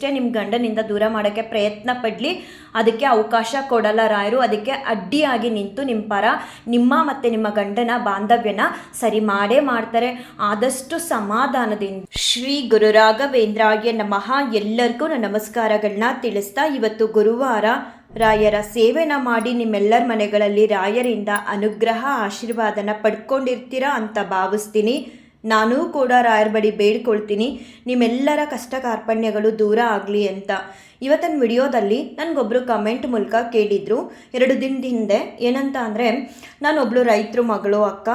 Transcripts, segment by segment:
ಎಷ್ಟೇ ನಿಮ್ಮ ಗಂಡನಿಂದ ದೂರ ಮಾಡೋಕ್ಕೆ ಪ್ರಯತ್ನ ಪಡಲಿ. ಅದಕ್ಕೆ ಅವಕಾಶ ಕೊಡಲ್ಲ ರಾಯರು. ಅದಕ್ಕೆ ಅಡ್ಡಿಯಾಗಿ ನಿಂತು ನಿಮ್ಮ ಪರ ನಿಮ್ಮ ಮತ್ತು ನಿಮ್ಮ ಗಂಡನ ಬಾಂಧವ್ಯನ ಸರಿ ಮಾಡೇ ಮಾಡ್ತಾರೆ. ಆದಷ್ಟು ಸಮಾಧಾನದಿಂದ. ಶ್ರೀ ಗುರು ರಾಘವೇಂದ್ರಾಯ ನಮಃ. ಎಲ್ಲರಿಗೂ ನಮಸ್ಕಾರಗಳನ್ನ ತಿಳಿಸ್ತಾ ಇವತ್ತು ಗುರುವಾರ ರಾಯರ ಸೇವೆನ ಮಾಡಿ ನಿಮ್ಮೆಲ್ಲರ ಮನೆಗಳಲ್ಲಿ ರಾಯರಿಂದ ಅನುಗ್ರಹ, ಆಶೀರ್ವಾದನ ಪಡ್ಕೊಂಡಿರ್ತೀರಾ ಅಂತ ಭಾವಿಸ್ತೀನಿ. ನಾನೂ ಕೂಡ ರಾಯರ ಬಳಿ ಬೇಡ್ಕೊಳ್ತೀನಿ. ನಿಮ್ಮೆಲ್ಲರ ಕಷ್ಟ ಕಾರ್ಪಣ್ಯಗಳು ದೂರ ಆಗಲಿ ಅಂತ. ಇವತ್ತಿನ ವಿಡಿಯೋದಲ್ಲಿ ನನಗೊಬ್ಬರು ಕಮೆಂಟ್ ಮೂಲಕ ಕೇಳಿದರು. ಎರಡು ದಿನದ ಹಿಂದೆ ಏನಂತ ಅಂದರೆ ನಾನೊಬ್ಬಳು ರೈತರು ಮಗಳು ಅಕ್ಕ.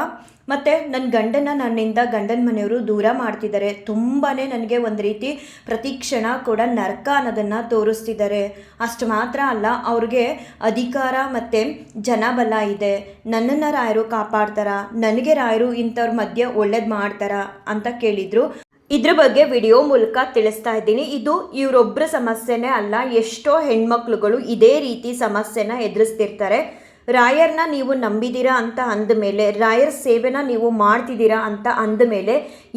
ಮತ್ತು ನನ್ನ ಗಂಡನ ನನ್ನಿಂದ ಗಂಡನ ಮನೆಯವರು ದೂರ ಮಾಡ್ತಿದ್ದಾರೆ. ತುಂಬಾ ನನಗೆ ಒಂದು ರೀತಿ ಪ್ರತಿ ಕ್ಷಣ ಕೂಡ ನರಕ ಅನ್ನೋದನ್ನು ತೋರಿಸ್ತಿದ್ದಾರೆ. ಅಷ್ಟು ಮಾತ್ರ ಅಲ್ಲ, ಅವ್ರಿಗೆ ಅಧಿಕಾರ ಮತ್ತು ಜನಬಲ ಇದೆ. ನನ್ನನ್ನು ರಾಯರು ಕಾಪಾಡ್ತಾರ. ನನಗೆ ರಾಯರು ಇಂಥವ್ರ ಮಧ್ಯೆ ಒಳ್ಳೇದು ಮಾಡ್ತಾರ ಅಂತ ಕೇಳಿದರು. ಇದ್ರ ಬಗ್ಗೆ ವಿಡಿಯೋ ಮೂಲಕ ತಿಳಿಸ್ತಾ ಇದ್ದೀನಿ. ಇದು ಇವರೊಬ್ಬರ ಸಮಸ್ಯೆನೇ ಅಲ್ಲ, ಎಷ್ಟೋ ಹೆಣ್ಮಕ್ಳುಗಳು ಇದೇ ರೀತಿ ಸಮಸ್ಯೆನ ಎದುರಿಸ್ತಿರ್ತಾರೆ. ರಾಯರ್ನ ನೀವು ನಂಬಿದ್ದೀರಾ ಅಂತ ಅಂದಮೇಲೆ ರಾಯರ್ ಸೇವೆನ ನೀವು ಮಾಡ್ತಿದ್ದೀರಾ ಅಂತ ಅಂದಮೇಲೆ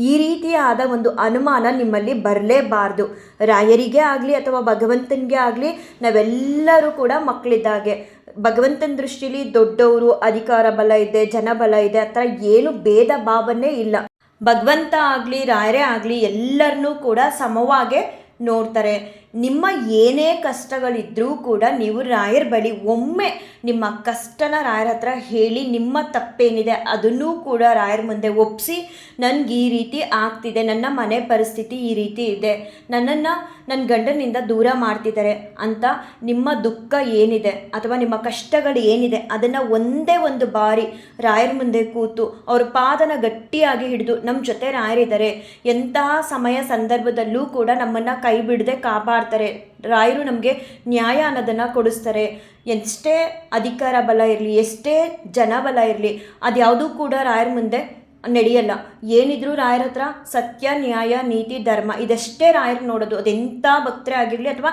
ಈ ರೀತಿಯಾದ ಒಂದು ಅನುಮಾನ ನಿಮ್ಮಲ್ಲಿ ಬರಲೇಬಾರ್ದು. ರಾಯರಿಗೆ ಆಗಲಿ ಅಥವಾ ಭಗವಂತನಿಗೆ ಆಗಲಿ ನಾವೆಲ್ಲರೂ ಕೂಡ ಮಕ್ಕಳಿದ್ದಾಗೆ. ಭಗವಂತನ ದೃಷ್ಟಿಲಿ ದೊಡ್ಡವರು, ಅಧಿಕಾರ ಬಲ ಇದೆ ಜನಬಲ ಇದೆ, ಆ ಥರ ಏನು ಭೇದ ಭಾವನೆ ಇಲ್ಲ. ಭಗವಂತ ಆಗಲಿ, ರಾಯರೇ ಆಗಲಿ ಎಲ್ಲರನ್ನೂ ಕೂಡ ಸಮವಾಗೆ ನೋಡ್ತಾರೆ. ನಿಮ್ಮ ಏನೇ ಕಷ್ಟಗಳಿದ್ದರೂ ಕೂಡ ನೀವು ರಾಯರ ಬಳಿ ಒಮ್ಮೆ ನಿಮ್ಮ ಕಷ್ಟನ ರಾಯರ ಹತ್ರ ಹೇಳಿ ನಿಮ್ಮ ತಪ್ಪೇನಿದೆ ಅದನ್ನೂ ಕೂಡ ರಾಯರ ಮುಂದೆ ಒಪ್ಪಿಸಿ ನನಗೆ ಈ ರೀತಿ ಆಗ್ತಿದೆ, ನನ್ನ ಮನೆ ಪರಿಸ್ಥಿತಿ ಈ ರೀತಿ ಇದೆ, ನನ್ನನ್ನು ನನ್ನ ಗಂಡನಿಂದ ದೂರ ಮಾಡ್ತಿದ್ದಾರೆ ಅಂತ ನಿಮ್ಮ ದುಃಖ ಏನಿದೆ ಅಥವಾ ನಿಮ್ಮ ಕಷ್ಟಗಳು ಏನಿದೆ ಅದನ್ನು ಒಂದೇ ಒಂದು ಬಾರಿ ರಾಯರ ಮುಂದೆ ಕೂತು ಅವ್ರ ಪಾದನ ಗಟ್ಟಿಯಾಗಿ ಹಿಡಿದು ನಮ್ಮ ಜೊತೆ ರಾಯರಿದ್ದಾರೆ, ಎಂತಹ ಸಮಯ ಸಂದರ್ಭದಲ್ಲೂ ಕೂಡ ನಮ್ಮನ್ನು ಕೈ ಬಿಡದೆ ಕಾಪಾಡ್ತಾರೆ ರಾಯರು ನಮಗೆ ನ್ಯಾಯ ಅನ್ನೋದನ್ನು ಕೊಡಿಸ್ತಾರೆ. ಎಷ್ಟೇ ಅಧಿಕಾರ ಬಲ ಇರಲಿ, ಎಷ್ಟೇ ಜನಬಲ ಇರಲಿ, ಅದ್ಯಾವುದೂ ಕೂಡ ರಾಯರ ಮುಂದೆ ನಡೆಯಲ್ಲ. ಏನಿದ್ರು ರಾಯರ ಹತ್ರ ಸತ್ಯ, ನ್ಯಾಯ, ನೀತಿ, ಧರ್ಮ ಇದಷ್ಟೇ ರಾಯರು ನೋಡೋದು ಅದೆಂಥ ಭಕ್ತರೇ ಆಗಿರಲಿ ಅಥವಾ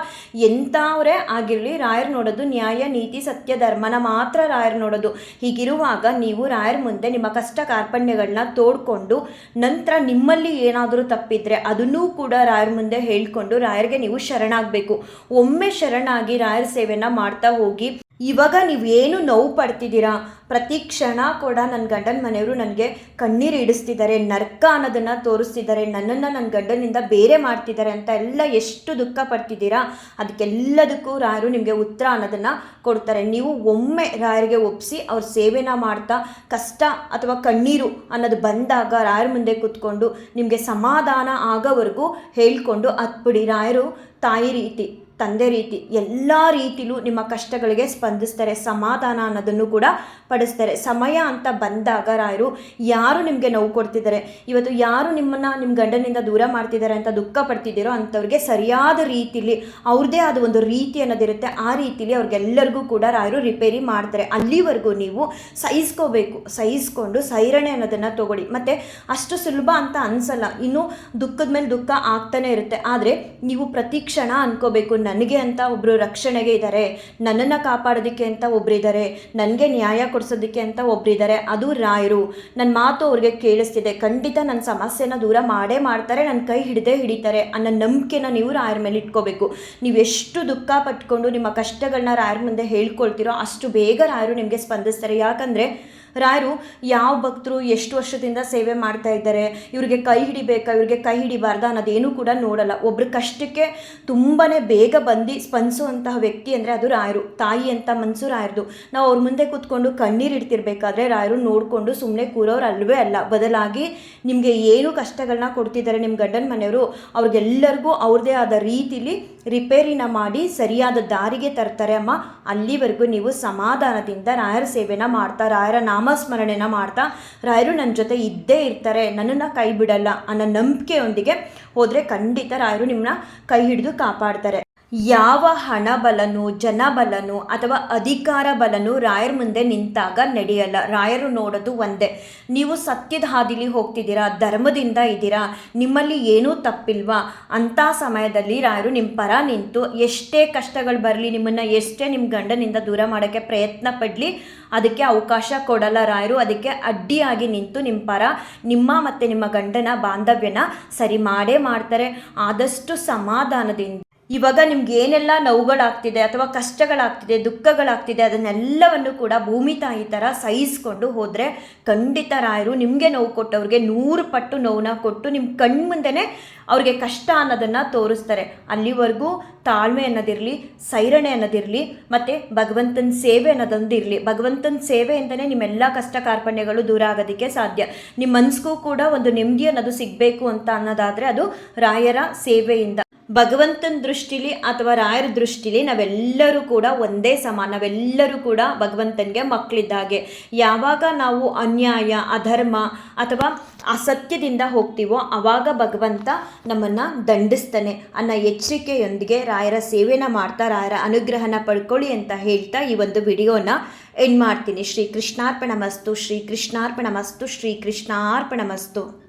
ಎಂಥವರೇ ಆಗಿರಲಿ ರಾಯರು ನೋಡೋದು, ನ್ಯಾಯ, ನೀತಿ, ಸತ್ಯ, ಧರ್ಮನ ಮಾತ್ರ ರಾಯರು ನೋಡೋದು. ಹೀಗಿರುವಾಗ ನೀವು ರಾಯರ ಮುಂದೆ ನಿಮ್ಮ ಕಷ್ಟ ಕಾರ್ಪಣ್ಯಗಳನ್ನ ತೋಡ್ಕೊಂಡು ನಂತರ ನಿಮ್ಮಲ್ಲಿ ಏನಾದರೂ ತಪ್ಪಿದ್ರೆ ಅದನ್ನೂ ಕೂಡ ರಾಯರ ಮುಂದೆ ಹೇಳ್ಕೊಂಡು ರಾಯರಿಗೆ ನೀವು ಶರಣಾಗಬೇಕು. ಒಮ್ಮೆ ಶರಣಾಗಿ ರಾಯರ ಸೇವೆನ ಮಾಡ್ತಾ ಹೋಗಿ ಇವಾಗ ನೀವೇನು ನೋವು ಪಡ್ತಿದ್ದೀರಾ? ಪ್ರತಿ ಕ್ಷಣ ಕೂಡ ನನ್ನ ಗಂಡನ ಮನೆಯವರು ನನಗೆ ಕಣ್ಣೀರು ಇಡಿಸ್ತಿದ್ದಾರೆ, ನರ್ಕ ಅನ್ನೋದನ್ನು ತೋರಿಸ್ತಿದ್ದಾರೆ, ನನ್ನನ್ನು ನನ್ನ ಗಂಡನಿಂದ ಬೇರೆ ಮಾಡ್ತಿದ್ದಾರೆ ಅಂತ ಎಲ್ಲ ಎಷ್ಟು ದುಃಖ ಪಡ್ತಿದ್ದೀರಾ? ಅದಕ್ಕೆಲ್ಲದಕ್ಕೂ ರಾಯರು ನಿಮಗೆ ಉತ್ತರ ಅನ್ನೋದನ್ನು ಕೊಡ್ತಾರೆ. ನೀವು ಒಮ್ಮೆ ರಾಯರಿಗೆ ಒಪ್ಪಿಸಿ ಅವ್ರ ಸೇವೆನ ಮಾಡ್ತಾ, ಕಷ್ಟ ಅಥವಾ ಕಣ್ಣೀರು ಅನ್ನೋದು ಬಂದಾಗ ರಾಯರ ಮುಂದೆ ಕೂತ್ಕೊಂಡು ನಿಮಗೆ ಸಮಾಧಾನ ಆಗೋವರೆಗೂ ಹೇಳ್ಕೊಂಡು ಹತ್ಬಿಡಿ ರಾಯರು ತಾಯಿ ರೀತಿ ತಂದೆ ರೀತಿ, ಎಲ್ಲ ರೀತಿಲೂ ನಿಮ್ಮ ಕಷ್ಟಗಳಿಗೆ ಸ್ಪಂದಿಸ್ತಾರೆ, ಸಮಾಧಾನ ಅನ್ನೋದನ್ನು ಕೂಡ ಪಡಿಸ್ತಾರೆ. ಸಮಯ ಅಂತ ಬಂದಾಗ ರಾಯರು, ಯಾರು ನಿಮಗೆ ನೋವು ಕೊಡ್ತಿದ್ದಾರೆ? ಇವತ್ತು ಯಾರು ನಿಮ್ಮನ್ನು ನಿಮ್ಮ ಗಂಡನಿಂದ ದೂರ ಮಾಡ್ತಿದ್ದಾರೆ ಅಂತ ದುಃಖ ಪಡ್ತಿದ್ದೀರೋ ಅಂಥವ್ರಿಗೆ ಸರಿಯಾದ ರೀತಿಲಿ, ಅವ್ರದ್ದೇ ಆದ ಒಂದು ರೀತಿ ಅನ್ನೋದಿರುತ್ತೆ. ಆ ರೀತಿಲಿ ಅವ್ರಿಗೆಲ್ಲರಿಗೂ ಕೂಡ ರಾಯರು ರಿಪೇರಿ ಮಾಡ್ತಾರೆ. ಅಲ್ಲಿವರೆಗೂ ನೀವು ಸಹಿಸ್ಕೋಬೇಕು. ಸಹಿಸ್ಕೊಂಡು ಸೈರಣೆ ಅನ್ನೋದನ್ನು ತಗೊಳ್ಳಿ. ಮತ್ತು ಅಷ್ಟು ಸುಲಭ ಅಂತ ಅನಿಸಲ್ಲ. ಇನ್ನೂ ದುಃಖದ ಮೇಲೆ ದುಃಖ ಆಗ್ತಾನೆ ಇರುತ್ತೆ. ಆದರೆ ನೀವು ಪ್ರತಿ ಕ್ಷಣ ಅನ್ಕೋಬೇಕು. ನನಗೆ ಅಂತ ಒಬ್ಬರು ರಕ್ಷಣೆಗೆ ಇದ್ದಾರೆ ನನ್ನನ್ನು ಕಾಪಾಡೋದಕ್ಕೆ ಅಂತ ಒಬ್ಬರಿದ್ದಾರೆ ನನಗೆ ನ್ಯಾಯ ಕೊಡಿಸೋದಕ್ಕೆ ಅಂತ ಒಬ್ಬರಿದ್ದಾರೆ ಅದು ರಾಯರು. ನನ್ನ ಮಾತು ಅವ್ರಿಗೆ ಕೇಳಿಸ್ತಿದೆ. ಖಂಡಿತ ನನ್ನ ಸಮಸ್ಯೆನ ದೂರ ಮಾಡೇ ಮಾಡ್ತಾರೆ ನನ್ನ ಕೈ ಹಿಡಿದೇ ಹಿಡಿತಾರೆ ಅನ್ನೋ ನಂಬಿಕೆನ ನೀವು ರಾಯರ ಮೇಲೆ ಇಟ್ಕೋಬೇಕು. ನೀವು ಎಷ್ಟು ದುಃಖ ಪಟ್ಕೊಂಡು ನಿಮ್ಮ ಕಷ್ಟಗಳನ್ನ ರಾಯರ ಮುಂದೆ ಹೇಳ್ಕೊಳ್ತೀರೋ ಅಷ್ಟು ಬೇಗ ರಾಯರು ನಿಮಗೆ ಸ್ಪಂದಿಸ್ತಾರೆ. ಯಾಕಂದರೆ ರಾಯರು ಯಾವ ಭಕ್ತರು ಎಷ್ಟು ವರ್ಷದಿಂದ ಸೇವೆ ಮಾಡ್ತಾ ಇದ್ದಾರೆ, ಇವ್ರಿಗೆ ಕೈ ಹಿಡಿಬೇಕಾ, ಇವ್ರಿಗೆ ಕೈ ಹಿಡಿಬಾರ್ದ ಅನ್ನೋದೇನು ಕೂಡ ನೋಡಲ್ಲ. ಒಬ್ರ ಕಷ್ಟಕ್ಕೆ ತುಂಬಾ ಬೇಗ ಬಂದು ಸ್ಪಂದಿಸುವಂತಹ ವ್ಯಕ್ತಿ ಅಂದರೆ ಅದು ರಾಯರು. ತಾಯಿ ಅಂತ ಮನಸ್ಸು ರಾಯರದು. ನಾವು ಅವ್ರ ಮುಂದೆ ಕೂತ್ಕೊಂಡು ಕಣ್ಣೀರು ಇಡ್ತಿರ್ಬೇಕಾದ್ರೆ ರಾಯರು ನೋಡಿಕೊಂಡು ಸುಮ್ಮನೆ ಕೂರೋರು ಅಲ್ವೇ ಅಲ್ಲ. ಬದಲಾಗಿ ನಿಮಗೆ ಏನು ಕಷ್ಟಗಳನ್ನ ಕೊಡ್ತಿದ್ದಾರೆ ನಿಮ್ಮ ಗಂಡನ ಮನೆಯವರು, ಅವ್ರಿಗೆಲ್ಲರಿಗೂ ಅವ್ರದ್ದೇ ಆದ ರೀತಿಲಿ ರಿಪೇರಿನ ಮಾಡಿ ಸರಿಯಾದ ದಾರಿಗೆ ತರ್ತಾರೆ ಅಮ್ಮ. ಅಲ್ಲಿವರೆಗೂ ನೀವು ಸಮಾಧಾನದಿಂದ ರಾಯರ ಸೇವೆನ ಮಾಡ್ತಾ, ರಾಯರ ನಾಮಸ್ಮರಣೆನ ಮಾಡ್ತಾ, ರಾಯರು ನನ್ನ ಜೊತೆ ಇದ್ದೇ ಇರ್ತಾರೆ, ನನ್ನನ್ನು ಕೈ ಬಿಡಲ್ಲ ಅನ್ನೋ ನಂಬಿಕೆಯೊಂದಿಗೆ ಹೋದರೆ ಖಂಡಿತ ರಾಯರು ನಿಮ್ಮನ್ನ ಕೈ ಹಿಡಿದು ಕಾಪಾಡ್ತಾರೆ. ಯಾವ ಹಣ ಬಲನು ಜನಬಲನು ಅಥವಾ ಅಧಿಕಾರ ಬಲನು ರಾಯರ ಮುಂದೆ ನಿಂತಾಗ ನಡೆಯಲ್ಲ. ರಾಯರು ನೋಡೋದು ಒಂದೇ. ನೀವು ಸತ್ಯದ ಹಾದಿಲಿ ಹೋಗ್ತಿದ್ದೀರಾ, ಧರ್ಮದಿಂದ ಇದ್ದೀರಾ, ನಿಮ್ಮಲ್ಲಿ ಏನೂ ತಪ್ಪಿಲ್ವಾ? ಅಂಥ ಸಮಯದಲ್ಲಿ ರಾಯರು ನಿಮ್ಮ ಪರ ನಿಂತು ಎಷ್ಟೇ ಕಷ್ಟಗಳು ಬರಲಿ, ನಿಮ್ಮನ್ನು ಎಷ್ಟೇ ನಿಮ್ಮ ಗಂಡನಿಂದ ದೂರ ಮಾಡೋಕ್ಕೆ ಪ್ರಯತ್ನ ಪಡಲಿ, ಅದಕ್ಕೆ ಅವಕಾಶ ಕೊಡಲ್ಲ ರಾಯರು. ಅದಕ್ಕೆ ಅಡ್ಡಿಯಾಗಿ ನಿಂತು ನಿಮ್ಮ ಪರ ನಿಮ್ಮ ಮತ್ತು ನಿಮ್ಮ ಗಂಡನ ಬಾಂಧವ್ಯನ ಸರಿ ಮಾಡೇ ಮಾಡ್ತಾರೆ. ಆದಷ್ಟು ಸಮಾಧಾನದಿಂದ ಇವಾಗ ನಿಮ್ಗೆ ಏನೆಲ್ಲ ನೋವುಗಳಾಗ್ತಿದೆ ಅಥವಾ ಕಷ್ಟಗಳಾಗ್ತಿದೆ, ದುಃಖಗಳಾಗ್ತಿದೆ, ಅದನ್ನೆಲ್ಲವನ್ನು ಕೂಡ ಭೂಮಿ ತಾಯಿ ಥರ ಸಹಿಸ್ಕೊಂಡು ಹೋದರೆ ಖಂಡಿತ ರಾಯರು ನಿಮಗೆ ನೋವು ಕೊಟ್ಟವ್ರಿಗೆ ನೂರು ಪಟ್ಟು ನೋವನ್ನ ಕೊಟ್ಟು ನಿಮ್ಮ ಕಣ್ಮುಂದೆನೇ ಅವ್ರಿಗೆ ಕಷ್ಟ ಅನ್ನೋದನ್ನು ತೋರಿಸ್ತಾರೆ. ಅಲ್ಲಿವರೆಗೂ ತಾಳ್ಮೆ ಅನ್ನೋದಿರಲಿ, ಸೈರಣೆ ಅನ್ನೋದಿರಲಿ, ಮತ್ತು ಭಗವಂತನ ಸೇವೆ ಅನ್ನೋದೊಂದು ಇರಲಿ. ಭಗವಂತನ ಸೇವೆಯಿಂದನೇ ನಿಮ್ಮೆಲ್ಲ ಕಷ್ಟ ಕಾರ್ಪಣ್ಯಗಳು ದೂರ ಆಗೋದಕ್ಕೆ ಸಾಧ್ಯ. ನಿಮ್ಮ ಮನಸ್ಸಿಗೂ ಕೂಡ ಒಂದು ನೆಮ್ಮದಿ ಅನ್ನೋದು ಸಿಗಬೇಕು ಅಂತ ಅನ್ನೋದಾದರೆ ಅದು ರಾಯರ ಸೇವೆಯಿಂದ. ಭಗವಂತನ ದೃಷ್ಟಿಲಿ ಅಥವಾ ರಾಯರ ದೃಷ್ಟಿಲಿ ನಾವೆಲ್ಲರೂ ಕೂಡ ಒಂದೇ ಸಮ ನಾವೆಲ್ಲರೂ ಕೂಡ ಭಗವಂತನಿಗೆ ಮಕ್ಕಳಿದ್ದಾಗೆ. ಯಾವಾಗ ನಾವು ಅನ್ಯಾಯ, ಅಧರ್ಮ ಅಥವಾ ಅಸತ್ಯದಿಂದ ಹೋಗ್ತೀವೋ ಆವಾಗ ಭಗವಂತ ನಮ್ಮನ್ನು ದಂಡಿಸ್ತಾನೆ. ಅನ್ನೋ ಎಚ್ಚರಿಕೆಯೊಂದಿಗೆ ರಾಯರ ಸೇವೆನ ಮಾಡ್ತಾ, ರಾಯರ ಅನುಗ್ರಹನ ಪಡ್ಕೊಳ್ಳಿ ಅಂತ ಹೇಳ್ತಾ ಈ ಒಂದು ವಿಡಿಯೋನ ಎಂಡ್ ಮಾಡ್ತೀನಿ. ಶ್ರೀ ಕೃಷ್ಣಾರ್ಪಣ ಮಸ್ತು ಶ್ರೀ ಕೃಷ್ಣಾರ್ಪಣ ಮಸ್ತು ಶ್ರೀ ಕೃಷ್ಣಾರ್ಪಣ ಮಸ್ತು